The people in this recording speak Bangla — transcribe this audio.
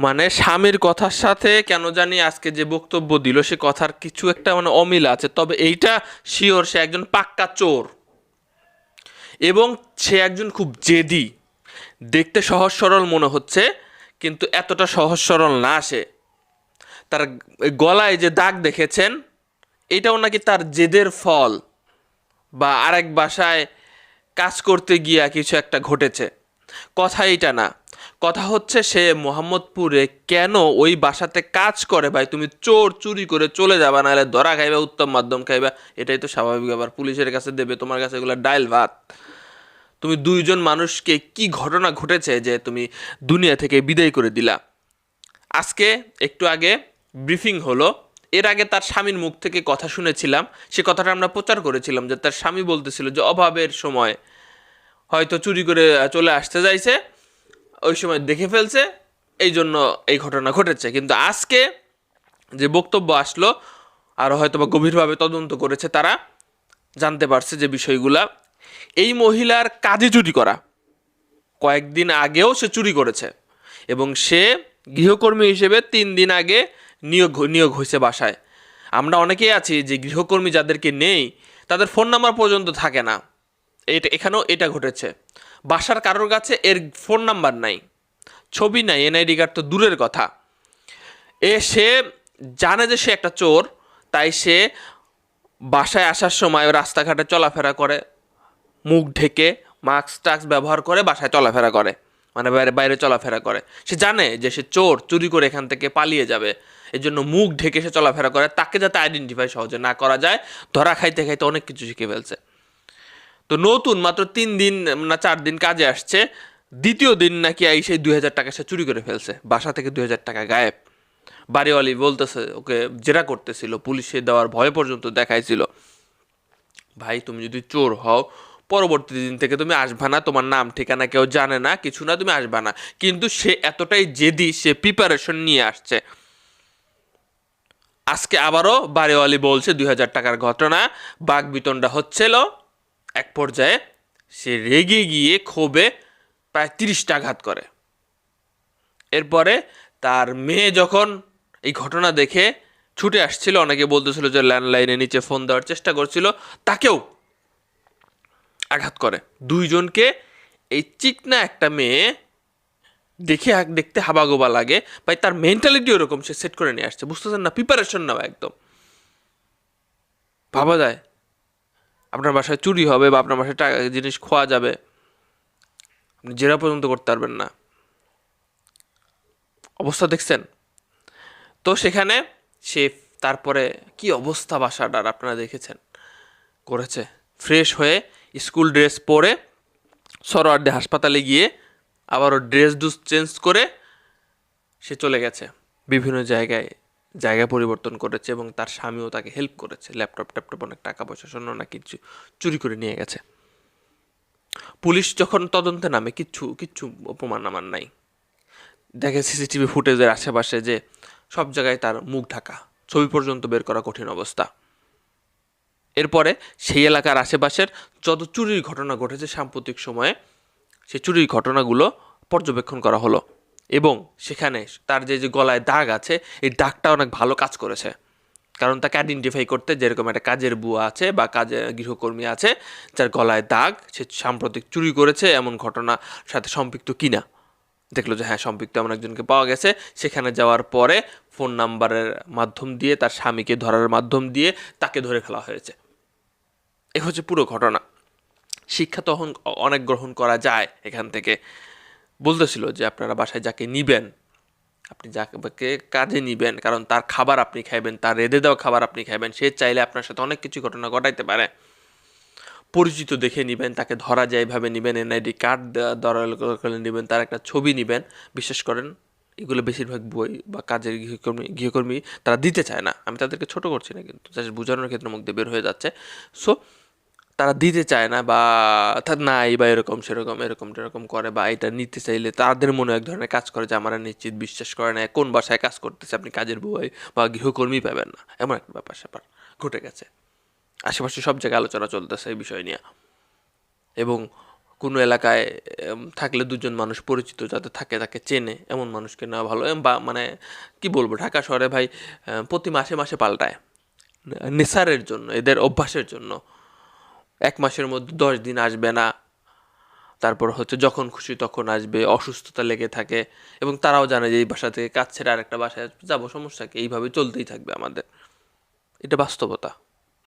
মানে স্বামীর কথার সাথে কেন জানি আজকে যে বক্তব্য দিল, সে কথার কিছু একটা মানে অমিল আছে। তবে এইটা শিওর সে একজন পাক্কা চোর। এবং সে একজন খুব জেদি। দেখতে সহজ সরল মনে হচ্ছে, কিন্তু এতটা সহজ সরল না সে। তার গলায় যে দাগ দেখেছেন, এটাও নাকি তার জেদের ফল। বা আরেক বাসায় কাজ করতে গিয়া কিছু একটা ঘটেছে। কথা এইটা না। কথা হচ্ছে সে মোহাম্মদপুরে কেন ওই বাসাতে কাজ করে ভাই? তুমি চোর চুরি করে চলে যাবা, নাহলে ধরা খাইবা, উত্তম মাধ্যম খাইবা। এটাই তো স্বাভাবিক ব্যাপার। পুলিশের কাছে দেবে, তোমার কাছে এগুলো ডাইল ভাত। তুমি দুইজন মানুষকে কি ঘটনা ঘটেছে যে তুমি দুনিয়া থেকে বিদায় করে দিলা? আজকে একটু আগে ব্রিফিং হলো। এর আগে তার স্বামীর মুখ থেকে কথা শুনেছিলাম। সে কথাটা আমরা প্রচার করেছিলাম যে তার স্বামী বলতেছিল যে অভাবের সময় হয়তো চুরি করে চলে আসতে যাইছে ওই সময় দেখে ফেলছে এই জন্য এই ঘটনা ঘটেছে। কিন্তু আজকে যে বক্তব্য আসলো, আর হয়তো বা গভীরভাবে তদন্ত করেছে তারা, জানতে পারছে যে বিষয়গুলা, এই মহিলার কাজে চুরি করা। কয়েকদিন আগেও সে চুরি করেছে এবং সে গৃহকর্মী হিসেবে তিন দিন আগে নিয়োগ নিয়োগ হয়েছে বাসায়। আমরা অনেকেই আছি যে গৃহকর্মী যাদেরকে নেই, তাদের ফোন নাম্বার পর্যন্ত থাকে না। এটা, এখানেও এটা ঘটেছে। বাসার কারোর কাছে এর ফোন নাম্বার নাই, ছবি নাই, এনআইডি কার্ড তো দূরের কথা। এ, সে জানে যে সে একটা চোর, তাই সে বাসায় আসার সময় রাস্তাঘাটে চলাফেরা করে, মুখ ঢেকে মাস্ক, টাস্ক ব্যবহার করে বাসায় চলাফেরা করে মানে বাইরে বাইরে চলাফেরা করে। সে জানে যে সে চোর, চুরি করে এখান থেকে পালিয়ে যাবে এর জন্য মুখ ঢেকে সে চলাফেরা করে, তাকে যাতে আইডেন্টিফাই সহজে না করা যায়, ধরা খাইতে খাইতে অনেক কিছু শিখে ফেলছে। তো নতুন মাত্র তিন দিন, না চার দিন কাজে আসছে। দ্বিতীয় দিন নাকি এই সেই দুই হাজার টাকা সে চুরি করে ফেলছে। বাসা থেকে দুই হাজার টাকা গায়েব। বাড়িওয়ালি বলতেছে, ওকে জেরা করতেছিল, পুলিশে দেওয়ার ভয় পর্যন্ত দেখাইছিল। ভাই, তুমি যদি চোর হও, পরবর্তী দিন থেকে তুমি আসবা না, তোমার নাম, ঠিকানা কেউ জানে না, কিছু না, তুমি আসবা না। কিন্তু সে এতটাই জেদি, সে প্রিপারেশন নিয়ে আসছে। আজকে আবারও বাড়িওয়ালি বলছে, দুই হাজার টাকার ঘটনা, বাঘ বিতণ্ডা হচ্ছিল। এক পর্যায়ে সে রেগে গিয়ে ক্ষোভে প্রায় তিরিশটা আঘাত করে। এরপরে তার মেয়ে যখন এই ঘটনা দেখে ছুটে আসছিল, অনেকে বলতেছিল যে ল্যান্ডলাইনে নিচে ফোন দেওয়ার চেষ্টা করছিল, তাকেও আঘাত করে। দুইজনকে এই চিকনা একটা মেয়ে দেখে দেখতে হাবাগোবা লাগে। ভাই, তার মেন্টালিটি ওরকম, সে সেট করে নিয়ে আসছে। বুঝতেছেন না? প্রিপারেশন নেওয়া একদম। ভাবা যায়। আপনার বাসায় চুরি হবে বা আপনার বাসায় টাকা জিনিস খোয়া যাবে, আপনি জেরা পর্যন্ত করতে পারবেন না। অবস্থা দেখছেন? তো সেখানে সে তারপরে কি অবস্থা বাসাটার আপনারা দেখেছেন? করেছে। ফ্রেশ হয়ে স্কুল ড্রেস পরে সরোয়ার্ডে হাসপাতালে গিয়ে আবারও ড্রেস ডুস চেঞ্জ করে সে চলে গেছে। বিভিন্ন জায়গায় জায়গা পরিবর্তন করেছে এবং তার স্বামীও তাকে হেল্প করেছে। ল্যাপটপ ট্যাপটপ অনেক টাকা পয়সা, স্বর্ণ না, কিছু চুরি করে নিয়ে গেছে। পুলিশ যখন তদন্তে নামে, কিচ্ছু কিচ্ছু অপমান আমার নাই। দেখে সিসিটিভি ফুটেজের আশেপাশে যে সব জায়গায় তার মুখ ঢাকা, ছবি পর্যন্ত বের করা কঠিন অবস্থা। এরপরে সেই এলাকার আশেপাশের যত চুরির ঘটনা ঘটেছে, সাম্প্রতিক সময়ে সেই চুরির ঘটনাগুলো পর্যবেক্ষণ করা হলো। এবং সেখানে তার যে যে গলায় দাগ আছে, এই দাগটা অনেক ভালো কাজ করেছে। কারণ তাকে আইডেন্টিফাই করতে যেরকম একটা কাজের বুয়া আছে বা কাজের গৃহকর্মী আছে, যার গলায় দাগ, সে সাম্প্রতিক চুরি করেছে, এমন ঘটনার সাথে সম্পৃক্ত কিনা। দেখল যে হ্যাঁ সম্পৃক্ত এমন একজনকে পাওয়া গেছে। সেখানে যাওয়ার পরে ফোন নাম্বারের মাধ্যম দিয়ে, তার স্বামীকে ধরার মাধ্যম দিয়ে তাকে ধরে ফেলা হয়েছে। এ হচ্ছে পুরো ঘটনা। শিক্ষা তখন অনেক গ্রহণ করা যায় এখান থেকে। বলতেছিল যে আপনারা বাসায় যাকে নিবেন, আপনি যাকে কাজে নিবেন, কারণ তার খাবার আপনি খাইবেন, তার রেঁধে দেওয়া খাবার আপনি খাইবেন, সে চাইলে আপনার সাথে অনেক কিছু ঘটনা ঘটাইতে পারে। পরিচিত দেখে নেবেন, তাকে ধরা যায় এভাবে নেবেন, এনআইডি কার্ড করে নেবেন, তার একটা ছবি নেবেন। বিশ্বাস করেন, এগুলো বেশিরভাগ বই বা কাজের গৃহকর্মী গৃহকর্মী তারা দিতে চায় না। আমি তাদেরকে ছোট করছি না কিন্তু বোঝানোর ক্ষেত্রে মুখ দিয়ে বের হয়ে যাচ্ছে। সো তারা দিতে চায় না বা অর্থাৎ নাই বা এরকম সেরকম, এরকম এরকম করে বা এটা নিতে চাইলে তাদের মনে এক ধরনের কাজ করে যে আমরা নিশ্চিত বিশ্বাস করে না। কোন বাসায় কাজ করতেছে আপনি কাজের বই বা গৃহকর্মী পাবেন না। এমন একটা ব্যাপার স্যাপার ঘটে গেছে। আশেপাশে সব জায়গায় আলোচনা চলতেছে এই বিষয় নিয়ে। এবং কোনো এলাকায় থাকলে দুজন মানুষ পরিচিত যাতে থাকে তাকে চেনে, এমন মানুষকে নেওয়া ভালো। বা মানে কি বলব, ঢাকা শহরে ভাই প্রতি মাসে মাসে পাল্টায়। নেশারের জন্য, এদের অভ্যাসের জন্য। এক মাসের মধ্যে দশ দিন আসবে না। তারপর হচ্ছে যখন খুশি তখন আসবে, অসুস্থতা লেগে থাকে এবং তারাও জানে যে এই বাসা থেকে কাজ ছেড়ে আরেকটা বাসায় যাব, সমস্যা কি? এইভাবে চলতেই থাকবে আমাদের। এটা বাস্তবতা।